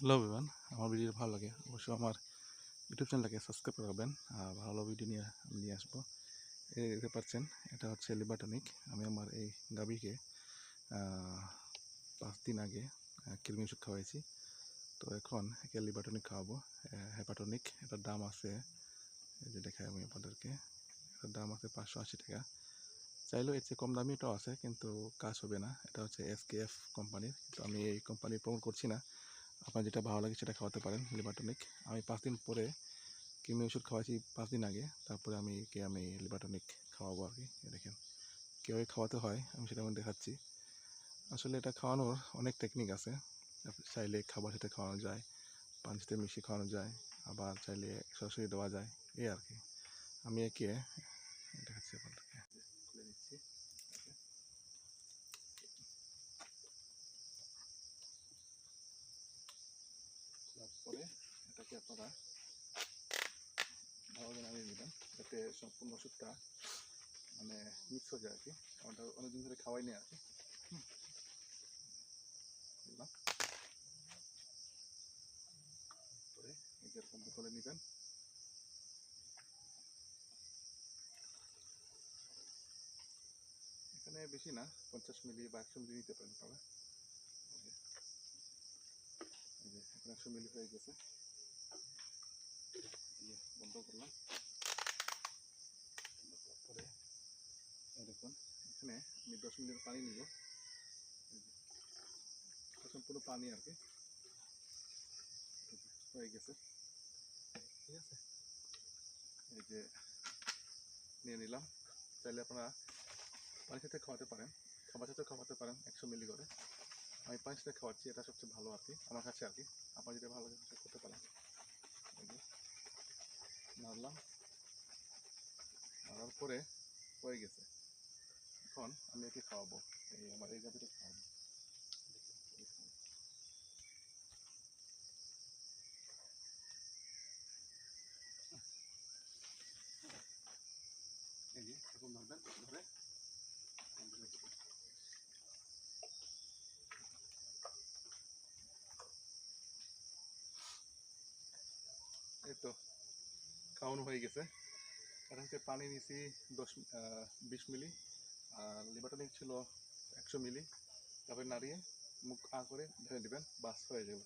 Hello everyone আমার video ভালো লাগে অবশ্যই আমার ইউটিউব চ্যানেলটাকে সাবস্ক্রাইব করবেন আর ভালো ভিডিও নিয়ে আমি নিয়ে আসব। এই দেখতে পাচ্ছেন এটা হচ্ছে লিবাটনিক আমি আমার এই আহ, পাঁচ দিন আগে কৃমি ওষুধ খাওয়াইছি। তো এখন একে লিবাটনিক খাওয়াবো। হেপাটনিক এটার দাম আছে যে দেখাই আমি আপনাদেরকে। এটার দাম আছে পাঁচশো আশি টাকা। চাইলেও এর চেয়ে কম দামি এটাও আছে কিন্তু কাজ হবে না। এটা হচ্ছে এস কে এফ কোম্পানির কিন্তু আমি এই কোম্পানি প্রমোট করছি না। আপনার যেটা ভালো লাগে সেটা খাওয়াতে পারেন লিবাটনিক আমি পাঁচ দিন পরে কিমি ওষুধ খাওয়াইছি পাঁচ দিন আগে, তারপরে আমি কে আমি লিবাটনিক খাওয়াবো আর কি দেখেন। কীভাবে খাওয়াতে হয় আমি সেটা আমি দেখাচ্ছি। আসলে এটা খাওয়ানোর অনেক টেকনিক আছে। চাইলে খাবার সাথে খাওয়ানো যায় সাথে মিশিয়ে খাওয়ানো যায়, আবার চাইলে সরাসরি দেওয়া যায় এই আর কি আমি একে দেখাচ্ছি আপনাদেরকে খুলে নিচ্ছি তারপরে এটাকে আপনারা ভালোভাবে নামিয়ে নেবেন, যাতে সম্পূর্ণ ওষুধটা মানে মিক্স হয়ে যায় আর কি। আমাদের অনেকদিন ধরে খাওয়াই নেই আর কি। এরকম এখানে বেশি না, পঞ্চাশ মিলি বা একশো মিলি নিতে পারেন এই যে এই যে এখন একশো মিলি হয়ে গেছে। বন্ধ করলাম। তারপরে এখানে আমি দশ মিনিট পানি নিব। সম্পূর্ণ পানি আর কি। হয়ে গেছে। ঠিক আছে। এই যে নিয়ে নিলাম। চাইলে আপনারা পানির সাথে খাওয়াতে পারেন। খাবার সাথে খাওয়াতে পারেন একশো মিলি করে। আমি সাথে খাওয়াচ্ছি, এটা সবচেয়ে ভালো আর কি, আমার কাছে আর কি। আপনার যেটা ভালো করতে পারেন। নাড়লাম। নাড়ার পরে হয়ে গেছে। এখন আমি একে খাওয়াবো। এই আমার এই গাভিটা খাওয়াবো। ধরবেন ধরে এই তো খাওয়ানো হয়ে গেছে। এটা হচ্ছে পানি নিছি দশ বিশ মিলি, আর লিবাটনিক ছিল একশো মিলি। তারপরে নাড়িয়ে মুখ আ করে ধরে দেবেন বাস হয়ে যাবে।